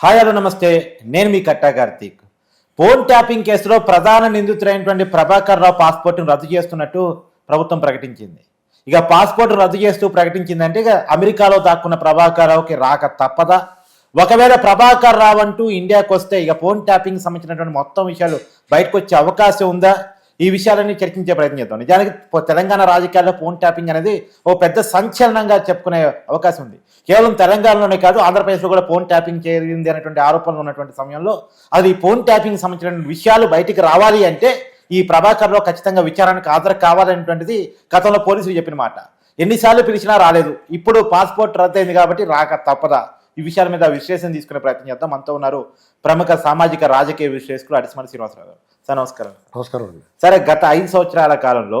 Hi hello నమస్తే. నేను మీ కట్టా కార్తీక్. ఫోన్ ట్యాపింగ్ కేసులో ప్రధాన నిందితుడైనటువంటి ప్రభాకర్ రావు పాస్పోర్ట్ను రద్దు చేస్తున్నట్టు ప్రభుత్వం ప్రకటించింది. ఇక పాస్పోర్ట్ రద్దు చేస్తూ ప్రకటించిందంటే ఇక అమెరికాలో దాక్కున్న ప్రభాకర్ రావుకి రాక తప్పదా? ఒకవేళ ప్రభాకర్ రావు అంటూ ఇండియాకు వస్తే ఇక ఫోన్ ట్యాపింగ్ సంబంధించినటువంటి మొత్తం విషయాలు బయటకు వచ్చే అవకాశం ఉందా? ఈ విషయాలన్నీ చర్చించే ప్రయత్నం చేద్దాం. నిజానికి తెలంగాణ రాజకీయాల్లో ఫోన్ ట్యాపింగ్ అనేది ఓ పెద్ద సంచలనంగా చెప్పుకునే అవకాశం ఉంది. కేవలం తెలంగాణలోనే కాదు ఆంధ్రప్రదేశ్లో కూడా ఫోన్ ట్యాపింగ్ చేరింది అనేటువంటి ఆరోపణలు ఉన్నటువంటి సమయంలో అది ఫోన్ ట్యాపింగ్ సంబంధించిన విషయాలు బయటికి రావాలి అంటే ఈ ప్రభాకర్లో ఖచ్చితంగా విచారానికి హాజరు కావాలనేటువంటిది గతంలో పోలీసులు చెప్పిన మాట. ఎన్నిసార్లు పిలిచినా రాలేదు. ఇప్పుడు పాస్పోర్ట్ రద్దయింది కాబట్టి రాక తప్పదా? ఈ విషయాల మీద విశ్లేషణ తీసుకునే ప్రయత్నం చేద్దాం. మనతో ఉన్నారు ప్రముఖ సామాజిక రాజకీయ విశ్లేషకులు అడిసిమల శ్రీనివాసరావు గారు. సార్ నమస్కారం. నమస్కారం అండి. సరే గత ఐదు సంవత్సరాల కాలంలో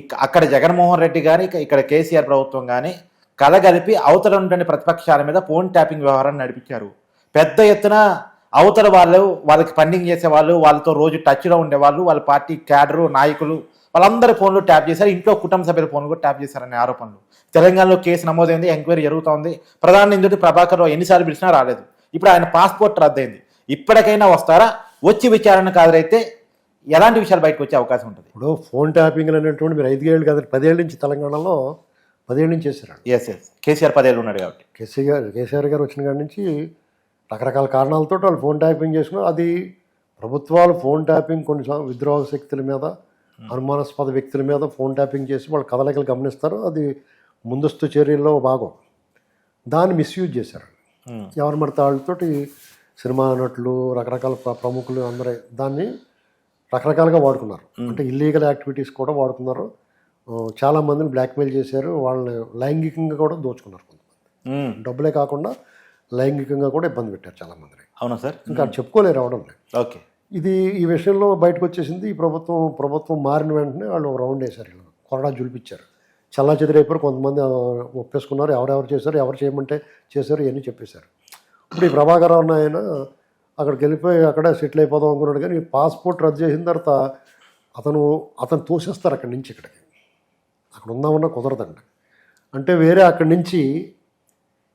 ఇక అక్కడ జగన్మోహన్ రెడ్డి కానీ ఇక ఇక్కడ కేసీఆర్ ప్రభుత్వం కానీ కలగలిపి అవతల ఉన్నటువంటి ప్రతిపక్షాల మీద ఫోన్ ట్యాపింగ్ వ్యవహారాన్ని నడిపించారు. పెద్ద ఎత్తున అవతల వాళ్ళు వాళ్ళకి ఫండింగ్ చేసే వాళ్ళు వాళ్ళతో రోజు టచ్లో ఉండేవాళ్ళు వాళ్ళ పార్టీ క్యాడరు నాయకులు వాళ్ళందరి ఫోన్లు ట్యాప్ చేశారు. ఇంట్లో కుటుంబ సభ్యుల ఫోన్లు కూడా ట్యాప్ చేశారనే ఆరోపణలు. తెలంగాణలో కేసు నమోదైంది ఎంక్వైరీ జరుగుతోంది. ప్రధాన నిందితుడు ప్రభాకర్ రావు ఎన్నిసార్లు పిలిచినా రాలేదు. ఇప్పుడు ఆయన పాస్పోర్ట్ రద్దయింది. ఇప్పటికైనా వస్తారా? వచ్చి విచారణకు హాజరైతే ఎలాంటి విషయాలు బయటకు వచ్చే అవకాశం ఉంటుంది? ఇప్పుడు ఫోన్ ట్యాపింగ్ అనేటువంటి మీరు ఐదుగేళ్ళు కాదు పదేళ్ళ నుంచి తెలంగాణలో పదేళ్ళ నుంచి చేశారండి ఎస్ ఎస్ కేసీఆర్ పదేళ్ళు ఉన్నాడు కాబట్టి. కేసీఆర్ కేసీఆర్ గారు వచ్చిన కాడి నుంచి రకరకాల కారణాలతో వాళ్ళు ఫోన్ ట్యాపింగ్ చేసుకున్నారు అది ప్రభుత్వాలు ఫోన్ ట్యాపింగ్ కొన్ని విద్రోహ శక్తుల మీద అనుమానాస్పద వ్యక్తుల మీద ఫోన్ ట్యాపింగ్ చేసి వాళ్ళ కదలికలు గమనిస్తారు. అది ముందస్తు చర్యల్లో భాగం. దాన్ని మిస్యూజ్ చేశారు. ఎవరి మడితే వాళ్ళతోటి సినిమా నటులు రకరకాల ప్ర- ప్రముఖులు అందరూ దాన్ని రకరకాలుగా వాడుకున్నారు. అంటే ఇల్లీగల్ యాక్టివిటీస్ కూడా వాడుకున్నారు. చాలా మందిని బ్లాక్మెయిల్ చేశారు. వాళ్ళని లైంగికంగా కూడా దోచుకున్నారు కొంతమంది. డబ్బులే కాకుండా లైంగికంగా కూడా ఇబ్బంది పెట్టారు చాలా మందిని అవునా సార్? ఇంకా చెప్పుకోలేరు అవడం ఓకే. ఇది ఈ విషయంలో బయటకు వచ్చేసింది. ఈ ప్రభుత్వం ప్రభుత్వం మారిన వెంటనే వాళ్ళు రౌండ్ వేశారు. వీళ్ళు కొరడా జులిపించారు చల్లా చెదిరైపోయారు కొంతమంది ఒప్పేసుకున్నారు. ఎవరెవరు చేశారు ఎవరు చేయమంటే చేశారు ఇవన్నీ చెప్పేశారు. ఇప్పుడు ఈ ప్రభాకర్ అన్న ఆయన అక్కడికి వెళ్ళిపోయి అక్కడే సెటిల్ అయిపోదాం అనుకున్నాడు కానీ పాస్పోర్ట్ రద్దు చేసిన తర్వాత అతను అతను తోసేస్తారు అక్కడి నుంచి ఇక్కడికి. అక్కడ ఉందామన్నా కుదరదండి. అంటే వేరే అక్కడి నుంచి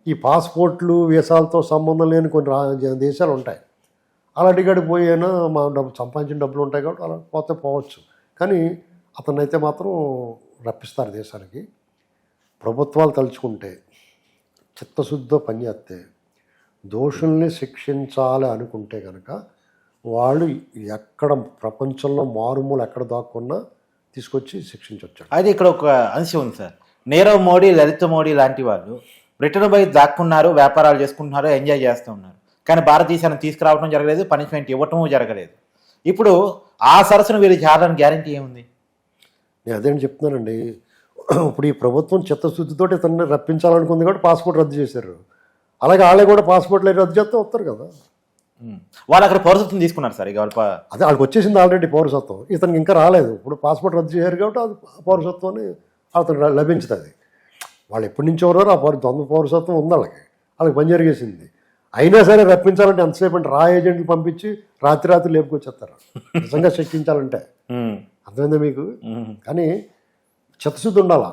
ఈ పాస్పోర్ట్లు వీసాలతో సంబంధం లేని కొన్ని రా దేశాలు ఉంటాయి. అలాంటి గడి పోయి అయినా మా డబ్బు సంపాదించిన డబ్బులు ఉంటాయి కాబట్టి అలా పోతే పోవచ్చు. కానీ అతనైతే మాత్రం రప్పిస్తారు దేశానికి. ప్రభుత్వాలు తలుచుకుంటే చిత్తశుద్ధితో పనిచేస్తే దోషుల్ని శిక్షించాలి అనుకుంటే కనుక వాళ్ళు ఎక్కడ ప్రపంచంలో మారుమూలు ఎక్కడ దాక్కున్నా తీసుకొచ్చి శిక్షించవచ్చు అది ఇక్కడ ఒక అంశం ఉంది సార్. నీరవ్ మోడీ లలిత మోడీ లాంటి వాళ్ళు బ్రిటన్ పోయి దాక్కున్నారు వ్యాపారాలు చేసుకుంటున్నారు ఎంజాయ్ చేస్తూ ఉన్నారు. కానీ భారతదేశాన్ని తీసుకురావడం జరగలేదు పనిష్మెంట్ ఇవ్వటం జరగలేదు. ఇప్పుడు ఆ సరస్సును వీరు చేరడానికి గ్యారంటీ ఏముంది? నేను అదే చెప్తున్నానండి. ఇప్పుడు ఈ ప్రభుత్వం చిత్తశుద్ధితో ఇతన్ని రప్పించాలనుకుంది కాబట్టి పాస్పోర్ట్ రద్దు చేశారు. అలాగే వాళ్ళే కూడా పాస్పోర్ట్లు రద్దు చేస్తే వస్తారు కదా. వాళ్ళు అక్కడ పౌరసత్వం తీసుకున్నారు సార్ ఇక అదే వాళ్ళకి వచ్చేసింది ఆల్రెడీ పౌరసత్వం. ఇతనికి ఇంకా రాలేదు. ఇప్పుడు పాస్పోర్ట్ రద్దు చేశారు కాబట్టి అది పౌరసత్వాన్ని అతను లభించుతుంది వాళ్ళు ఎప్పటి నుంచి ఎవరో ఆ పౌర ద్వంద్వ పౌరసత్వం ఉంది వాళ్ళకి. వాళ్ళకి పని జరిగేసింది. అయినా సరే రప్పించాలంటే ఎంతసేపు అంటే రా ఏజెంట్లు పంపించి రాత్రి రాత్రి లేపుకొచ్చేస్తారు. నిజంగా శిక్షించాలంటే మ్మ్. అర్థమైందా మీకు. కానీ చిత్తశుద్ధి ఉండాలా?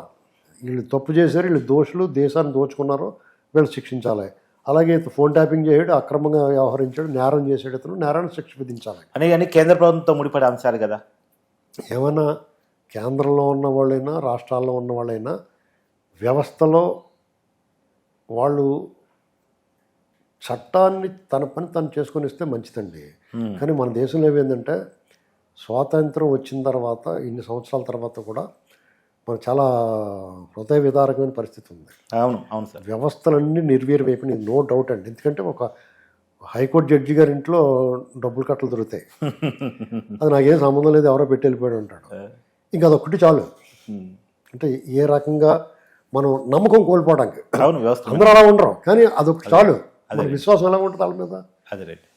వీళ్ళు తప్పు చేశారు వీళ్ళు దోషులు దేశాన్ని దోచుకున్నారు వీళ్ళు శిక్షించాలి. అలాగే ఫోన్ ట్యాపింగ్ చేయడు అక్రమంగా వ్యవహరించాడు నేరం చేసాడు ఇతను నేరాన్ని శిక్ష విధించాలి. అని అన్ని కేంద్ర ప్రభుత్వంతో ముడిపడే అంశాలు కదా? ఏమైనా కేంద్రంలో ఉన్న వాళ్ళైనా రాష్ట్రాల్లో ఉన్న వాళ్ళైనా వ్యవస్థలో వాళ్ళు చట్టాన్ని తన పని తను చేసుకొని ఇస్తే మంచిదండి. కానీ మన దేశంలో ఏమైందంటే స్వాతంత్రం వచ్చిన తర్వాత ఇన్ని సంవత్సరాల తర్వాత కూడా మనకు చాలా హృదయ విదారకమైన పరిస్థితి ఉంది. అవును అవును సార్. వ్యవస్థలన్నీ నిర్వీర్యమైపోయినాయి నో డౌట్ అండి. ఎందుకంటే ఒక హైకోర్టు జడ్జి గారి ఇంట్లో డబ్బులు కట్టలు దొరుకుతాయి. అది నాకేం సంబంధం లేదు ఎవరో పెట్టి వెళ్ళిపోయాడు అంటాడు. ఇంకా అదొక్కటి చాలు. అంటే ఏ రకంగా మనం నమ్మకం కోల్పోవడానికి అందరూ అలా ఉండరు. కానీ అదొకటి చాలు. విశ్వాసం ఎలా ఉంటుంది వాళ్ళ మీద?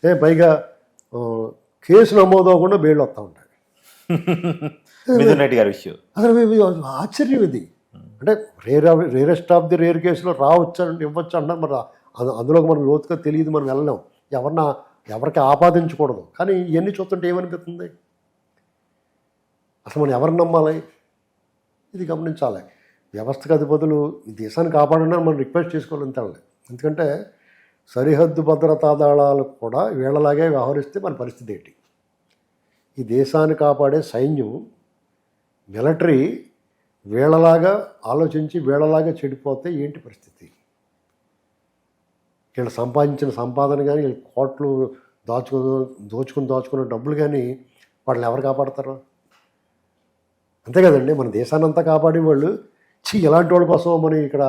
ఏ పైగా కేసు నమోదు అవ్వకుండా బెయిల్ వస్తూ ఉంటాయి. మిథున్ రెడ్డి గారి విషయం అసలు ఆశ్చర్యం ఇది. అంటే rare rarest of the rare కేసులో రావచ్చు ఇవ్వచ్చు అంటారు మరి అందు- అందులోకి మనం లోతుగా తెలియదు మనం వెళ్ళలేం. ఎవరిన ఎవరికి ఆపాదించకూడదు. కానీ ఇవన్నీ చూస్తుంటే ఏమనిపిస్తుంది? అసలు మనం ఎవరిని నమ్మాలి? ఇది గమనించాలి. వ్యవస్థకు అధిపతులు ఈ దేశాన్ని కాపాడండి మనం రిక్వెస్ట్ చేసుకోవాలి అంతే. ఎందుకంటే సరిహద్దు భద్రతా దళాలు కూడా వీళ్ళలాగే వ్యవహరిస్తే మన పరిస్థితి ఏంటి? ఈ దేశాన్ని కాపాడే సైన్యం మిలిటరీ వీళ్ళలాగా ఆలోచించి వీళ్ళలాగా చెడిపోతే ఏంటి పరిస్థితి? వీళ్ళు సంపాదించిన సంపాదన కానీ వీళ్ళు కోట్లు దాచుకుని దోచుకుని దాచుకున్న డబ్బులు కానీ వాళ్ళని ఎవరు కాపాడతారు? అంతే కదండి మన దేశాన్ని అంతా కాపాడే వాళ్ళు చి ఇలాంటి వాళ్ళ కోసం మనం ఇక్కడ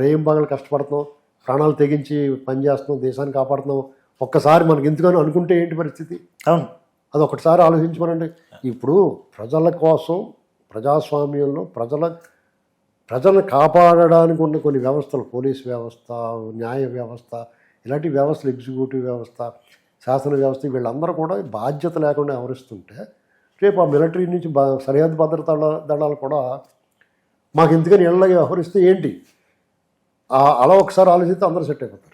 రేయం బాగా కష్టపడుతున్నాం. ప్రాణాలు తెగించి పనిచేస్తున్నాం దేశాన్ని కాపాడుతున్నాం ఒక్కసారి మనకి ఎందుకని అనుకుంటే ఏంటి పరిస్థితి? అవును. అది ఒకటిసారి ఆలోచించమనండి. ఇప్పుడు ప్రజల కోసం ప్రజాస్వామ్యంలో ప్రజల ప్రజలను కాపాడడానికి ఉన్న కొన్ని వ్యవస్థలు పోలీస్ వ్యవస్థ న్యాయ వ్యవస్థ ఇలాంటి వ్యవస్థలు ఎగ్జిక్యూటివ్ వ్యవస్థ శాసన వ్యవస్థ వీళ్ళందరూ కూడా బాధ్యత లేకుండా వ్యవహరిస్తుంటే రేపు ఆ మిలిటరీ నుంచి బ సరిహద్దు భద్రతా దళ- దళాలు కూడా మాకు ఎందుకని ఇళ్ళగా వ్యవహరిస్తే ఏంటి? అలా ఒకసారి ఆలోచిస్తే అందరూ సెట్ అయిపోతారు.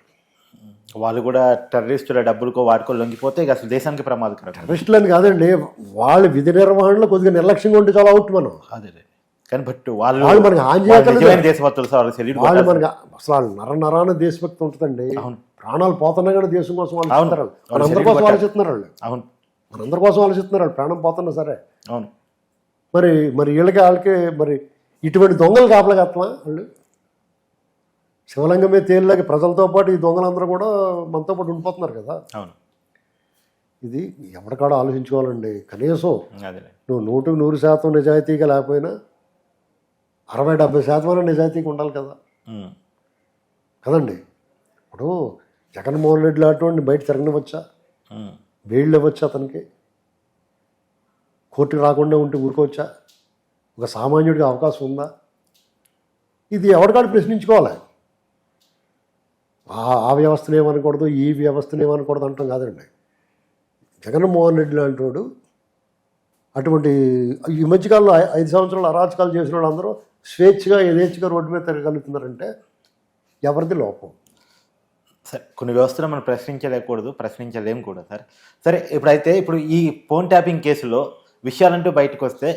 వాళ్ళు కూడా టెర్రరిస్టుల డబ్బులకో వాటికో లొంగిపోతే ఇక అసలు దేశానికి ప్రమాదకరం. టెర్రరిస్టులని కాదండి వాళ్ళ విధి నిర్వహణలో కొద్దిగా నిర్లక్ష్యంగా ఉంటే చాలా అవుట్ మనం. అదే కానీ బట్ వాళ్ళు వాళ్ళు మనకి హాని వాళ్ళు చేయగలరు. దేశభక్తులు సార్ వాళ్ళు వాళ్ళు మనకి అసలు వాళ్ళు నర నరాన దేశభక్తి ఉంటుందండి. అవును. ప్రాణాలు పోతున్నా కూడా దేశం కోసం. ఆలోచిస్తున్నారు వాళ్ళు. మనందరి కోసం. ఆలోచిస్తున్నారు వాళ్ళు. అవును. మనందరి కోసం ఆలోచిస్తున్నారు వాళ్ళు. ప్రాణం పోతున్నా సరే. అవును. మరి మరి వీళ్ళకి వాళ్ళకి మరి ఇటువంటి దొంగలు కాపలగత్తమా వాళ్ళు? శివలింగమే తేలిలాగా ప్రజలతో పాటు ఈ దొంగలందరూ కూడా మనతో పాటు ఉండిపోతున్నారు కదా. అవును. ఇది ఎవరికాడ ఆలోచించుకోవాలండి? కనీసం నువ్వు నూటికి నూరు శాతం నిజాయితీగా లేకపోయినా అరవై డెబ్బై శాతం నిజాయితీగా ఉండాలి కదా. కదండి? ఇప్పుడు జగన్మోహన్ రెడ్డి లాంటి బయట తిరగనివ్వచ్చా? ఉమ్. బెయిల్ ఇవ్వచ్చా అతనికి? కోర్టుకు రాకుండా ఉంటే ఊరుకోవచ్చా? ఒక సామాన్యుడికి అవకాశం ఉందా? ఇది ఎవరికాడు ప్రశ్నించుకోవాలి? ఆ ఆ వ్యవస్థను ఏమనకూడదు ఈ వ్యవస్థను ఏమనకూడదు అంటాం కాదండి. జగన్మోహన్ రెడ్డి లాంటి వాడు అటువంటి ఈ మధ్యకాలంలో ఐదు సంవత్సరాలు అరాచకాలు చేసిన వాళ్ళందరూ స్వేచ్ఛగా యథేచ్ఛగా రోడ్డు మీద తిరగలుగుతున్నారంటే ఎవరిది లోపం? సరే కొన్ని వ్యవస్థలు మనం ప్రశ్నించలేకూడదు ప్రశ్నించలేం కూడా సార్. సరే ఇప్పుడైతే ఇప్పుడు ఈ ఫోన్ ట్యాపింగ్ కేసులో విషయాలంటూ బయటకు వస్తే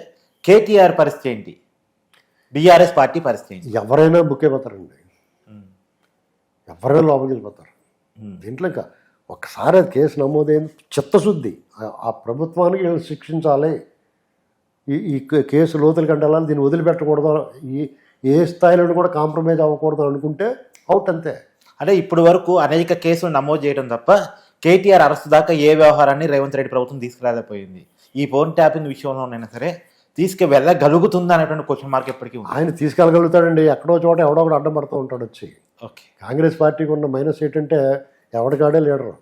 కేటీఆర్ పరిస్థితి ఏంటి? బీఆర్ఎస్ పార్టీ పరిస్థితి ఏంటి? ఎవరైనా బుక్ అయిపోతారండి. ఎవరైనా లోపలికి వెళ్ళిపోతారు. దీంట్లో ఇంకా ఒక్కసారి అది కేసు నమోదైంది. చిత్తశుద్ధి. ఆ- ప్రభుత్వానికి వీళ్ళని శిక్షించాలి? ఈ ఈ కేసు లోతులు కంటాలని దీన్ని వదిలిపెట్టకూడదు. ఈ ఏ స్థాయిలో కూడా కాంప్రమైజ్ అవ్వకూడదు అనుకుంటే అవుట్ అంతే. అంటే ఇప్పుడు వరకు అనేక కేసులు నమోదు చేయడం తప్ప కేటీఆర్ అరెస్ట్ దాకా ఏ వ్యవహారాన్ని రేవంత్ రెడ్డి ప్రభుత్వం తీసుకురాలేకపోయింది. ఈ ఫోన్ ట్యాపింగ్ విషయంలోనైనా సరే తీసుకు వెళ్ళగలుగుతుందా అనేటువంటి క్వశ్చన్ మార్క్ ఎప్పటికీ ఉంది. ఆయన తీసుకెళ్ళగలుగుతాడండి. ఎక్కడో చోట ఎవడో ఒకటి అడ్డం పడుతూ ఉంటాడు వచ్చి. ఓకే. కాంగ్రెస్ పార్టీకి ఉన్న మైనస్ ఏంటంటే ఎవడికాడే లీడరు.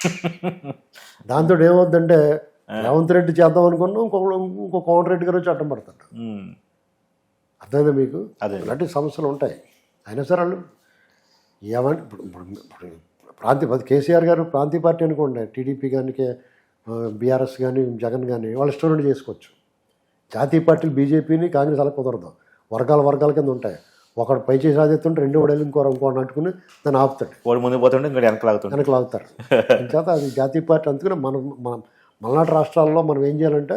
దాంతో ఏమవుద్దంటే రేవంత్ రెడ్డి చేద్దాం అనుకున్నాం ఇంకో ఇంకో కోమటి రెడ్డి గారు వచ్చి అడ్డం పడతాడు. అర్థమైందా మీకు? అదే. ఇలాంటి సమస్యలు ఉంటాయి. అయినా సరే వాళ్ళు ఏమని ఇప్పుడు ప్రాంతీయ కేసీఆర్ గారు ప్రాంతీయ పార్టీ అనుకోండి టీడీపీ కానీ బీఆర్ఎస్ కానీ జగన్ కానీ వాళ్ళ స్టూడెంట్ చేసుకోవచ్చు. జాతీయ పార్టీలు బీజేపీని కాంగ్రెస్ అలా కుదరదు. వర్గాల వర్గాల కింద ఉంటాయి. ఒకడు పై చేసి ఆదిస్తుంటే రెండు ఓడేళ్ళు ఇంకో ఇంకోటి అంటుకుని దాన్ని ఆపుతాడు. వాడు ముందు పోతుంటే ఇంకా వెనక లాగుతుండే వెనక లాగుతారు చేత అది జాతీయ పార్టీ అందుకని మనం మనం మలనాటి రాష్ట్రాల్లో మనం ఏం చేయాలంటే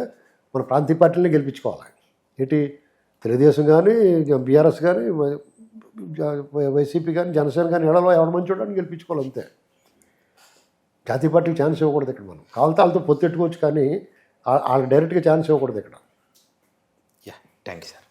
మన ప్రాంతీయ పార్టీని గెలిపించుకోవాలి. ఏంటి? తెలుగుదేశం కానీ బీఆర్ఎస్ కానీ వైసీపీ కానీ జనసేన కానీ ఎడలో ఎవరి మంచి చూడడానికి గెలిపించుకోవాలి అంతే. జాతీయ పార్టీకి ఛాన్స్ ఇవ్వకూడదు ఇక్కడ మనం. కావాలితే వాళ్ళతో పొత్తెట్టుకోవచ్చు కానీ వాళ్ళకి డైరెక్ట్గా ఛాన్స్ ఇవ్వకూడదు ఇక్కడ. Thank you sir